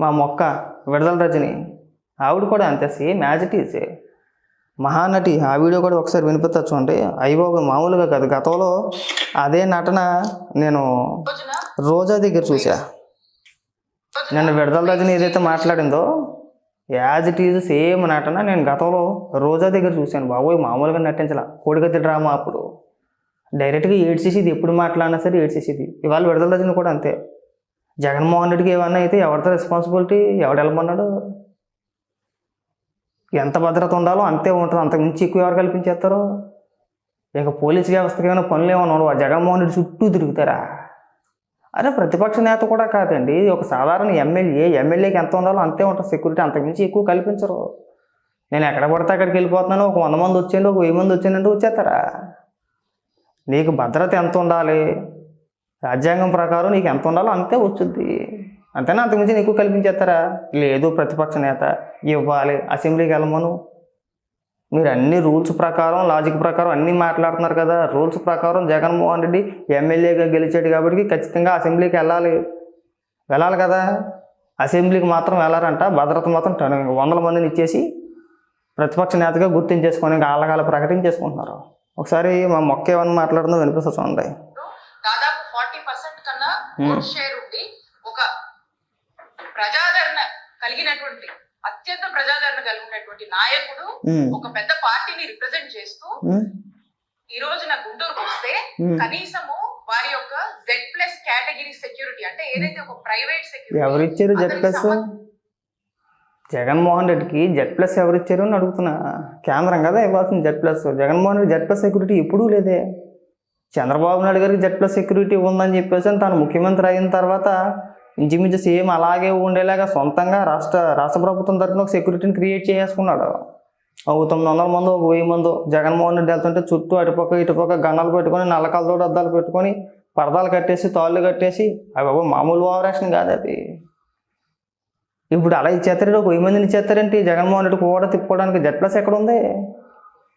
మా మొక్క విడుదల రజని. ఆవిడ కూడా అంతే same as it is. Mahanati ఆ వీడియో కూడా ఒకసారి వినిపిస్తా చూడండి. అయ్యో మామూలుగా కాదు. గతంలో అదే నటన నేను రోజా దగ్గర చూసా నన్ను విడుదల రజని ఏదైతే మాట్లాడిందో యాజ్ ఇట్ ఈజ్ సేమ్ నటన నేను గతంలో రోజా దగ్గర చూశాను. బాబోయ్ మామూలుగా నటించాల. కోడిగత్తి డ్రామా అప్పుడు. డైరెక్ట్గా ఏడ్చేసేది ఎప్పుడు మాట్లాడినా సరే ఏడ్చేసేది. ఇవాళ విడుదల రజని కూడా అంతే. జగన్మోహన్ రెడ్డికి ఏమన్నా అయితే ఎవరితో రెస్పాన్సిబిలిటీ ఎవడు వెళ్ళమన్నాడు? ఎంత భద్రత ఉండాలో అంతే ఉంటుంది అంతకుమించి ఎక్కువ ఎవరు కల్పించేస్తారు? ఇక పోలీస్ వ్యవస్థకి ఏమైనా పనులు ఏమైనా ఉండవు? ఆ జగన్మోహన్ రెడ్డి చుట్టూ తిరుగుతారా? అరే ప్రతిపక్ష నేత కూడా కాదండి. ఒక సాధారణ ఎమ్మెల్యే ఎమ్మెల్యేకి ఎంత ఉండాలో అంతే ఉంటుంది సెక్యూరిటీ అంతకుమించి ఎక్కువ కల్పించరు. నేను ఎక్కడ పడితే అక్కడికి వెళ్ళిపోతున్నాను. ఒక వంద మంది వచ్చేయండి ఒక వెయ్యి మంది వచ్చేయండి వచ్చేస్తారా? నీకు భద్రత ఎంత ఉండాలి? రాజ్యాంగం ప్రకారం నీకు ఎంత ఉండాలో అంతే వచ్చుద్ది. అంతేనా? అంతకుమించి నీకు కల్పించేస్తారా? లేదు ప్రతిపక్ష నేత ఇవ్వాలి అసెంబ్లీకి వెళ్ళమను మీరు అన్ని రూల్స్ ప్రకారం లాజిక్ ప్రకారం అన్నీ మాట్లాడుతున్నారు కదా. రూల్స్ ప్రకారం జగన్మోహన్ రెడ్డి ఎమ్మెల్యేగా గెలిచాడు కాబట్టి ఖచ్చితంగా అసెంబ్లీకి వెళ్ళాలి. వెళ్ళాలి కదా. అసెంబ్లీకి మాత్రం వెళ్ళారంట. భద్రత మాత్రం టెన్ వందల మందిని ఇచ్చేసి ప్రతిపక్ష నేతగా గుర్తించేసుకొని ఆళ్ళగాల ప్రకటించేసుకుంటున్నారు. ఒకసారి మా మొక్క ఏమన్నా మాట్లాడుతుందో వినిపిస్తా చూడండి. ఓట్ షేర్ ఉండి ఒక ప్రజాదరణ కలిగినటువంటి అత్యంత ప్రజాదరణ కలిగినటువంటి నాయకుడు ఉమ్, ఒక పెద్ద పార్టీని రిప్రజెంట్ చేస్తూ ఉమ్, ఈ రోజు నా గుంటూరుకు వస్తే. కనీసము వారి యొక్క జెడ్ ప్లస్ కేటగిరీ సెక్యూరిటీ అంటే ఏదైతే ఒక ప్రైవేట్ సెక్యూరిటీ ఎవరిచ్చారు జెడ్ ప్లస్ జగన్మోహన్ రెడ్డికి జెడ్ ప్లస్ ఎవరిచ్చారు అని అడుగుతున్నా. కేంద్రం కదా ఇవ్వాల్సింది Z plus Jaganmohan Reddy Z plus security ఎప్పుడూ లేదే. చంద్రబాబు నాయుడు గారికి జెడ్ ప్లస్ సెక్యూరిటీ ఉందని చెప్పేసి అని తాను ముఖ్యమంత్రి అయిన తర్వాత ఇంచుమించు సేమ్ అలాగే ఉండేలాగా సొంతంగా రాష్ట్ర రాష్ట్ర ప్రభుత్వం తరఫున ఒక సెక్యూరిటీని క్రియేట్ చేసుకున్నాడు ఒక తొమ్మిది వందల మంది ఒక వెయ్యి మంది జగన్మోహన్ రెడ్డి వెళ్తుంటే చుట్టూ అటుపక్క ఇటుపక్క గన్నాలు పెట్టుకొని నల్లకలతో అద్దాలు పెట్టుకొని పరదాలు కట్టేసి తాళ్ళు కట్టేసి అవి మామూలు ఓవరాక్షన్ కాదు అది. ఇప్పుడు అలా ఇచ్చేస్తారంటే ఒక వెయ్యి మందిని ఇచ్చేస్తారేంటి జగన్మోహన్ రెడ్డి కూడా తిప్పుకోవడానికి జెడ్ ప్లస్ ఎక్కడ ఉంది?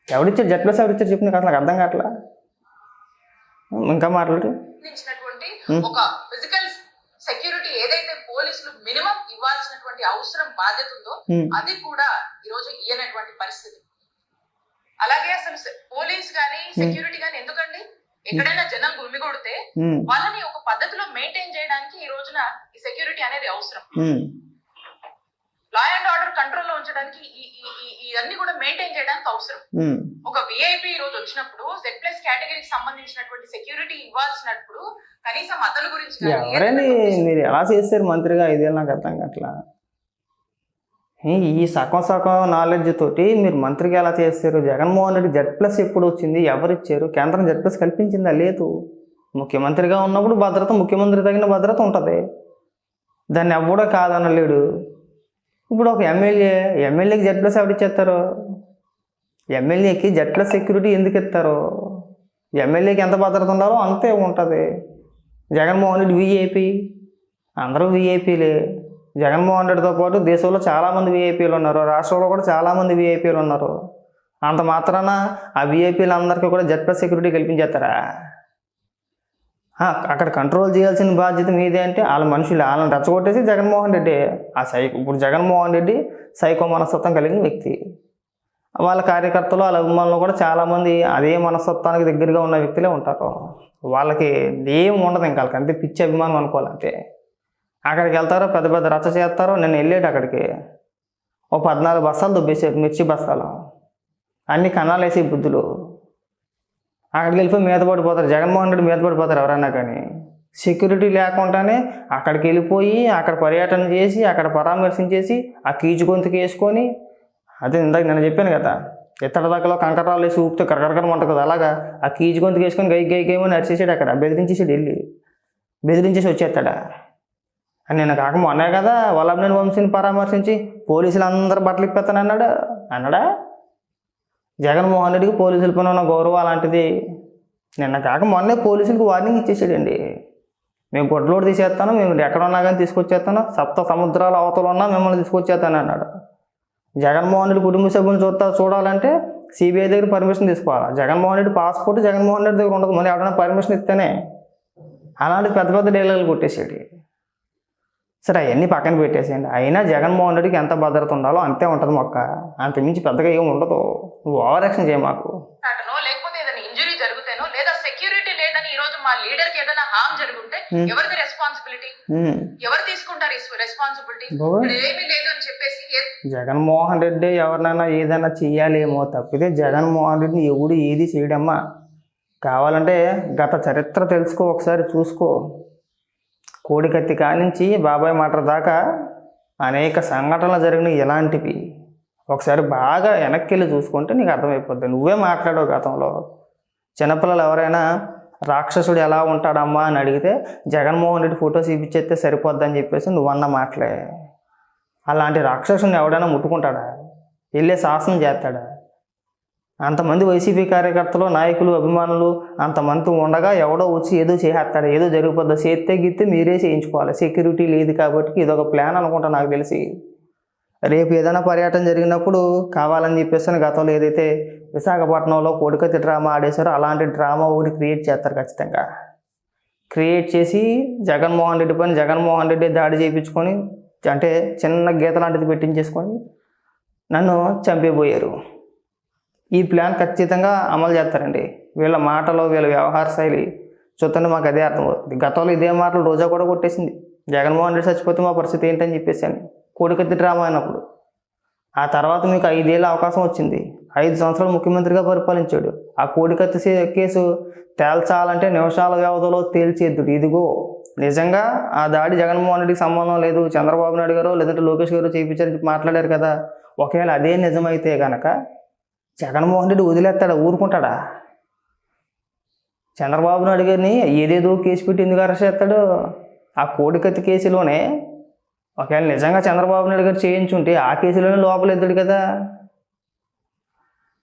ఎవరిచ్చారు జెడ్ ప్లస్ ఎవరిచ్చారు చెప్పి నీకు అసలు నాకు అర్థం కావట్లా. ఇంకా మాట్లాడు. ఒక ఫిజికల్ సెక్యూరిటీ ఏదైతే పోలీసులు మినిమం ఇవ్వాల్సినటువంటి అవసరం బాధ్యత ఉందో అది కూడా ఈ రోజు ఇయ్యనటువంటి పరిస్థితి. అలాగే అసలు పోలీస్ గానీ సెక్యూరిటీ గానీ ఎందుకండి? ఎక్కడైనా జనం గుమి కొడితే వాళ్ళని ఒక పద్ధతిలో మెయింటైన్ చేయడానికి ఈ రోజున ఈ సెక్యూరిటీ అనేది అవసరం. లా అండ్ ఆర్డర్ కంట్రోల్లో ఉంచడానికి ఇవన్నీ కూడా మెయింటైన్ చేయడానికి అవసరం. ఉమ్. ఒక విఐపి రోజు వచ్చినప్పుడు జెడ్ ప్లస్ కేటగిరీకి సంబంధించినటువంటి సెక్యూరిటీ ఇవ్వాల్సినప్పుడు కనీసం అతని గురించి కానీ, ఎవరండి మీరు ఎలా చేశారు మంత్రిగా? ఐదేళ్ళు నాకు అర్థం కావట్లా. ఈ- ఈ సగం సగం నాలెడ్జ్ తోటి మీరు మంత్రిగా ఎలా చేస్తారు జగన్మోహన్ రెడ్డి జెడ్ ప్లస్ ఎప్పుడు వచ్చింది? ఎవరు ఇచ్చారు? కేంద్రం జెడ్ ప్లస్ కల్పించిందా? లేదు. ముఖ్యమంత్రిగా ఉన్నప్పుడు భద్రత ముఖ్యమంత్రి తగిన భద్రత ఉంటుంది. దాన్ని ఎవడో కాదనలేడు. ఇప్పుడు ఒక ఎమ్మెల్యే ఎమ్మెల్యేకి జెడ్ ప్లస్ ఎవరు ఇచ్చేస్తారు? ఎమ్మెల్యేకి జెడ్ ప్లస్ సెక్యూరిటీ ఎందుకు ఇస్తారు? ఎమ్మెల్యేకి ఎంత భద్రత ఉండాలో అంతే ఉంటుంది. జగన్మోహన్ రెడ్డి విఐపి అందరూ వీఐపీలే జగన్మోహన్ రెడ్డితో పాటు దేశంలో చాలామంది వీఐపీలు ఉన్నారు రాష్ట్రంలో కూడా చాలామంది వీఐపీలు ఉన్నారు. అంత మాత్రాన ఆ విఐపీలు అందరికీ కూడా జెడ్ ప్లస్ సెక్యూరిటీ కల్పించేస్తారా? అక్కడ కంట్రోల్ చేయాల్సిన బాధ్యత మీదే అంటే వాళ్ళ మనుషులు. వాళ్ళని రెచ్చగొట్టేసి జగన్మోహన్ రెడ్డి ఆ సై ఇప్పుడు జగన్మోహన్ రెడ్డి సైకో మనస్తత్వం కలిగిన వ్యక్తి. వాళ్ళ కార్యకర్తలు వాళ్ళ అభిమానులు కూడా చాలామంది అదే మనస్తత్వానికి దగ్గరగా ఉన్న వ్యక్తులే ఉంటారు. వాళ్ళకి ఏం ఉండదు ఇంకా వాళ్ళకి. అంతే పిచ్చి అభిమానం అనుకోవాలంటే అక్కడికి వెళ్తారో పెద్ద పెద్ద రచ్చ చేస్తారో నేను వెళ్ళాడు అక్కడికి. ఓ పద్నాలుగు బస్తాలు దుబ్బేసారు మిర్చి బస్తాలు. అన్ని కణాలు వేసే బుద్ధులు. అక్కడికి వెళ్ళిపోయి మీద పడిపోతారు. జగన్మోహన్ రెడ్డి మీద పడిపోతారు ఎవరన్నా కానీ. సెక్యూరిటీ లేకుండానే అక్కడికి వెళ్ళిపోయి అక్కడ పర్యటన చేసి అక్కడ పరామర్శించేసి ఆ కీచు గొంతుకు వేసుకొని అదే ఇందాక నేను చెప్పాను కదా ఇత్తడి దగ్గరలో కంకరాలు వేసి ఊపితే కరకరకరం ఉంటుంది కదా అలాగా ఆ కీచు గొంతుకు వేసుకొని గై గై గేమని నడిచేసాడు అక్కడ బెదిరించేసాడు వెళ్ళి బెదిరించేసి వచ్చేస్తాడా? అని నేను కాక మొన్నే కదా వల్లభనేని వంశీని పరామర్శించి పోలీసులు అందరు బట్టలు ఇప్పేస్తాను అన్నాడు అన్నాడా? జగన్మోహన్ రెడ్డికి పోలీసుల పైన ఉన్న గౌరవం అలాంటిది. నిన్న కాక మొన్నే పోలీసులకు వార్నింగ్ ఇచ్చేసాడండి. మేము గొడ్లోడు తీసేస్తాను మేము ఎక్కడ ఉన్నా కానీ తీసుకొచ్చేస్తాను సప్త సముద్రాల అవతల ఉన్నా మిమ్మల్ని తీసుకొచ్చేస్తాను అన్నాడు. జగన్మోహన్ రెడ్డి కుటుంబ సభ్యులను చూస్తా చూడాలంటే సిబిఐ దగ్గర పర్మిషన్ తీసుకోవాలి. జగన్మోహన్ రెడ్డి పాస్పోర్ట్ జగన్మోహన్ రెడ్డి దగ్గర ఉండదు. మళ్ళీ ఎవరైనా పర్మిషన్ ఇస్తేనే. అలాంటి పెద్ద పెద్ద డైలాగులు కొట్టేసాడు. సరే అవన్నీ పక్కన పెట్టేసేయండి. అయినా జగన్మోహన్ రెడ్డికి ఎంత భద్రత ఉండాలో అంతే ఉంటుంది మొక్క. అంతమించి పెద్దగా ఏమి ఉండదు. నువ్వు ఓవర్ యాక్షన్ చేయ మాకు. అటనో లేకపోతే ఏదైనా ఇంజురీ జరిగితేనో లేదా సెక్యూరిటీ లేదని ఈ రోజు మా లీడర్కి ఏదైనా హామ్ జరుగుంటే. ఎవరిది రెస్పాన్సిబిలిటీ. ఎవరు తీసుకుంటారు రెస్పాన్సిబిలిటీ ఏమీ లేదు అని చెప్పేసి జగన్మోహన్ రెడ్డి ఎవరినైనా ఏదైనా చెయ్యాలేమో తప్పితే జగన్మోహన్ రెడ్డిని ఎవడు ఏది చేయడమ్మా. కావాలంటే గత చరిత్ర తెలుసుకో ఒకసారి చూసుకో. కోడికత్తి కానించి బాబాయ్ మాట దాకా అనేక సంఘటనలు జరిగినాయి ఇలాంటివి. ఒకసారి బాగా వెనక్కి వెళ్ళి చూసుకుంటే నీకు అర్థమైపోద్ది. నువ్వే మాట్లాడావు గతంలో. చిన్నపిల్లలు ఎవరైనా రాక్షసుడు ఎలా ఉంటాడమ్మా అని అడిగితే జగన్మోహన్ రెడ్డి ఫోటోస్ ఇప్పించేస్తే సరిపోద్దని చెప్పేసి నువ్వన్న మాటలే. అలాంటి రాక్షసుని ఎవడైనా ముట్టుకుంటాడా? వెళ్ళే శాసనం చేస్తాడా? అంతమంది వైసీపీ కార్యకర్తలు నాయకులు అభిమానులు అంతమంది ఉండగా ఎవడో వచ్చి ఏదో చేసేస్తాడు ఏదో జరిగిపోద్ది. చేస్తే గిత్తే మీరే చేయించుకోవాలి. సెక్యూరిటీ లేదు కాబట్టి ఇదొక ప్లాన్ అనుకుంటా నాకు తెలిసి. రేపు ఏదైనా పర్యటన జరిగినప్పుడు కావాలని చెప్పేసి గతంలో ఏదైతే విశాఖపట్నంలో కోడికత్తి డ్రామా ఆడేశారో అలాంటి డ్రామా ఒకటి క్రియేట్ చేస్తారు ఖచ్చితంగా. క్రియేట్ చేసి జగన్మోహన్ రెడ్డి పైన జగన్మోహన్ రెడ్డి దాడి చేయించుకొని అంటే చిన్న గీత లాంటిది పెట్టించేసుకొని నన్ను చంపేపోయారు ఈ ప్లాన్ ఖచ్చితంగా అమలు చేస్తారండి. వీళ్ళ మాటలు వీళ్ళ వ్యవహార శైలి చూస్తుంటే మాకు అదే అర్థమవుతుంది గతంలో ఇదే మాటలు రోజా కూడా కొట్టేసింది. జగన్మోహన్ రెడ్డి చచ్చిపోతే మా పరిస్థితి ఏంటని చెప్పేసి అని కోడికత్తి డ్రామా అయినప్పుడు. ఆ తర్వాత మీకు ఐదేళ్ళ అవకాశం వచ్చింది. ఐదు సంవత్సరాలు ముఖ్యమంత్రిగా పరిపాలించాడు. ఆ కోడికత్తి కేసు తేల్చాలంటే నిమిషాల వ్యవధిలో తేల్చేద్దుడు. ఇదిగో నిజంగా ఆ దాడి జగన్మోహన్ రెడ్డికి సంబంధం లేదు. చంద్రబాబు నాయుడు గారు లేదంటే లోకేష్ గారు చేయించారని మాట్లాడారు కదా. ఒకవేళ అదే నిజమైతే కనుక జగన్మోహన్ రెడ్డి వదిలేస్తాడా? ఊరుకుంటాడా? చంద్రబాబు నాయుడు గారిని ఏదేదో కేసు పెట్టి ఎందుకు అరెస్ట్ చేస్తాడు? ఆ కోడికత్తి కేసులోనే ఒకవేళ నిజంగా చంద్రబాబు నాయుడు గారు చేయించుంటే ఆ కేసులోనే లోపలెద్దుడు కదా.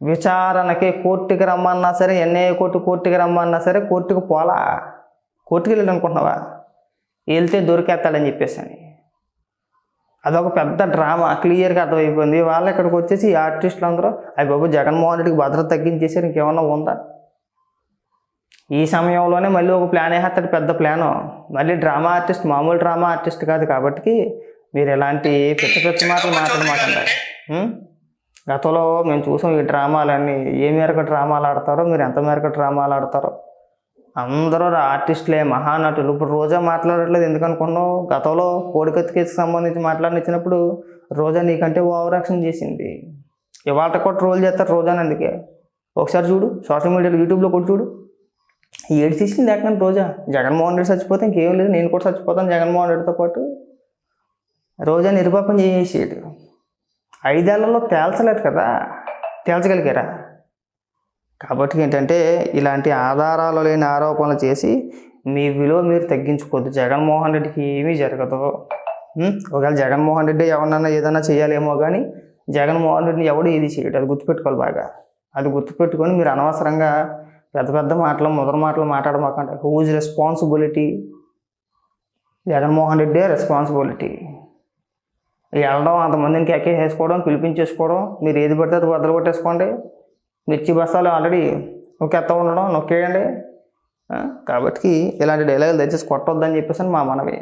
విచారణకి కోర్టుకి రమ్మన్నా సరే ఎన్ఐఏ కోర్టు కోర్టుకి రమ్మన్నా సరే కోర్టుకు పోలా? కోర్టుకి వెళ్ళాలనుకుంటున్నావా? వెళ్తే దొరికేస్తాడని చెప్పేసి అని అదొక పెద్ద డ్రామా క్లియర్గా అర్థమైపోయింది. వాళ్ళు ఇక్కడికి వచ్చేసి ఈ ఆర్టిస్టులు అందరూ అవి బాబు జగన్మోహన్ రెడ్డికి భద్రత తగ్గించేసారు ఇంకేమన్నా ఉందా? ఈ సమయంలోనే మళ్ళీ ఒక ప్లాన్ వేసేస్తాడు పెద్ద ప్లాను మళ్ళీ డ్రామా ఆర్టిస్ట్ మామూలు డ్రామా ఆర్టిస్ట్ కాదు కాబట్టి మీరు ఎలాంటి పిచ్చ పిచ్చ మాటలు మాట్లాడమాకండి. గతంలో మేము చూసాం ఈ డ్రామాలన్నీ ఏ మేరకు డ్రామాలు ఆడతారో మీరు ఎంత మేరకు డ్రామాలు ఆడతారో. అందరూ ఆర్టిస్టులే మహానటులు. ఇప్పుడు రోజా మాట్లాడట్లేదు. ఎందుకనుకున్నావు? గతంలో కోడికత్తి కేసుకు సంబంధించి మాట్లాడినిచ్చినప్పుడు రోజా నీకంటే ఓవర్ యాక్షన్ చేసింది. ఇవాళ కూడా ట్రోల్ చేస్తారు రోజాని అందుకే. ఒకసారి చూడు సోషల్ మీడియాలో యూట్యూబ్లో కూడా చూడు. ఏడు తీసింది ఎక్కడ రోజా. జగన్మోహన్ రెడ్డి చచ్చిపోతే ఇంకేం లేదు. నేను కూడా చచ్చిపోతాను జగన్మోహన్ రెడ్డితో పాటు. రోజా నిర్పాపం చేసేసాడు. ఐదేళ్ళలో తేల్చలేదు కదా? తేల్చగలిగారా? కాబట్టి ఏంటంటే ఇలాంటి ఆధారాలు లేని ఆరోపణలు చేసి మీ విలువ మీరు తగ్గించుకోవద్దు. జగన్మోహన్ రెడ్డికి ఏమీ జరగదు. ఒకవేళ జగన్మోహన్ రెడ్డి ఎవరన్నా ఏదైనా చేయాలేమో కానీ జగన్మోహన్ రెడ్డిని ఎవడు ఏది చేయడు. అది గుర్తుపెట్టుకోవాలి బాగా. అది గుర్తుపెట్టుకొని మీరు అనవసరంగా పెద్ద పెద్ద మాటలు మొదటి మాటలు మాట్లాడమాకంటే whose responsibility Jaganmohan Reddy responsibility వెళ్ళడం అంతమందిని కేకే వేసుకోవడం పిలిపించేసుకోవడం మీరు ఏది పడితే అది వదలు కొట్టేసుకోండి మిర్చి బస్తాలు ఆల్రెడీ నొక్కేస్తా ఉండడం నొక్కేయండి. కాబట్టి ఇలాంటి డైలాగులు దయచేసి కొట్టొద్దని చెప్పేసి మా మనవి.